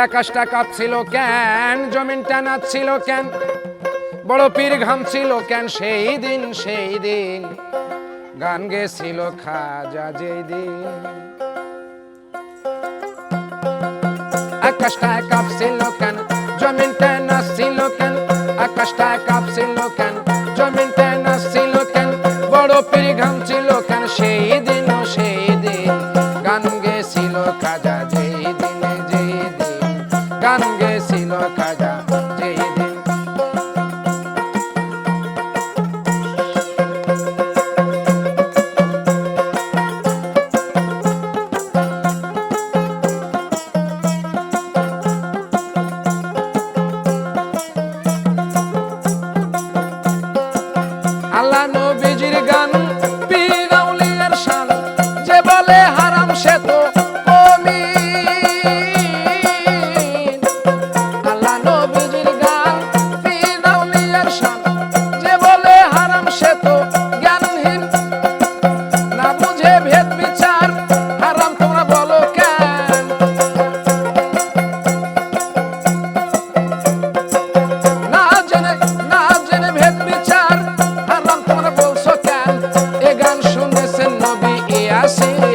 আকাশটা কাঁপছিল কেন? জমিনটা নাচছিল কেন? বড় পীর ঘামছিল কেন? সেই দিন সেই দিন। গান গেছিল খাজা যেই দিন। আকাশটা কাঁপছিল কেন? জমিনটা নাচছিল কেন? আকাশটা কাঁপছিল কেন? জমিনটা নাচছিল কেন? বড় পীর ঘামছিল কেন? সেই দিন সেই দিন। গান গেছিল খাজা যেই সে তো অমিন আল্লাহ নবীজির গান পীর শান যে বলে হারাম সে তো জ্ঞানহীন। না বুঝে ভেদ বিচার, হারাম তোমরা বলো কেন? না জেনে না জেনে ভেদ বিচার, হারাম তোমরা বলছো কেন? এ গান শুনেছেন নবী ইয়াসিন।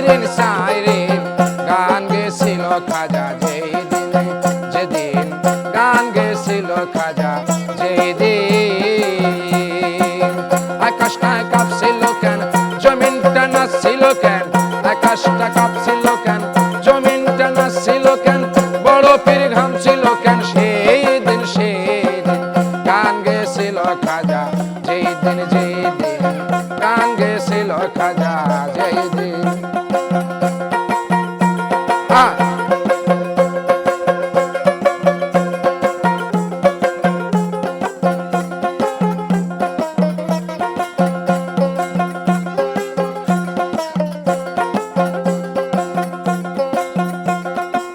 সাইরেন সাইরেন, গান গেছিল খাজা যেই দিনে যেদিন গান গেছিল খাজা যেই দিন আকাশটা কাঁপছিল কেন, জমিনটা নাচছিল কেন? আকাশটা কাঁপছিল কেন, জমিনটা নাচছিল কেন? বড় পীর ঘামছিল কেন? সেই দিন সেই দিন গান গেছিল খাজা যেই দিন যেই দিন গান গেছিল খাজা হ্যাঁ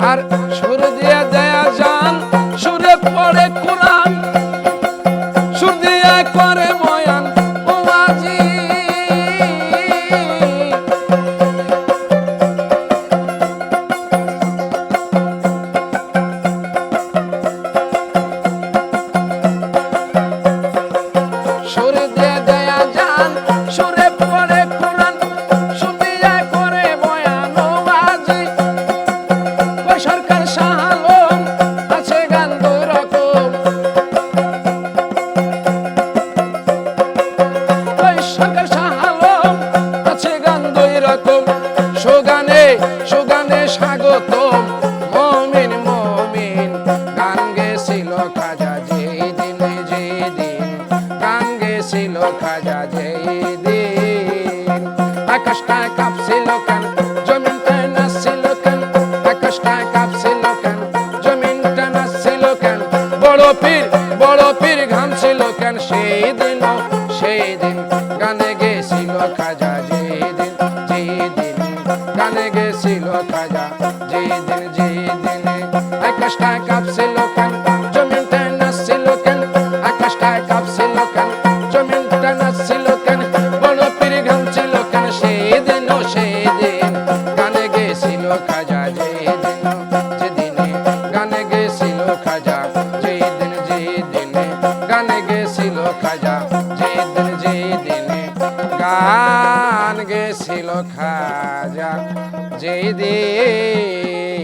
আর সুর দিয়া দেয়া যান কোরআন। সুর দিয়া করে রকম সুগানে সুগানে স্বাগতম। মমিন মমিন, গান গেছিল খাজা যেই দিনে যেই দিন গান গেছিল খাজা যেই দিন আকাশটা কাঁপছিল কেন? জমিনটা নাচছিল কেন? আকাশটা কাঁপছিল কেন? জমিনটা নাচছিল কেন? বড় পীর বড় পীর ঘামছিল কেন? সেই দিন সেই দিন গানে গেছিল খাজা যেই আকাশটা কাঁপছিল কেন? জমিনটা খাজা, যেদিনে গানে গেছিল খাজা যেই দিন গানে গেছিল খাজা যেই দিন গান গেছিল খাজা যেই দিন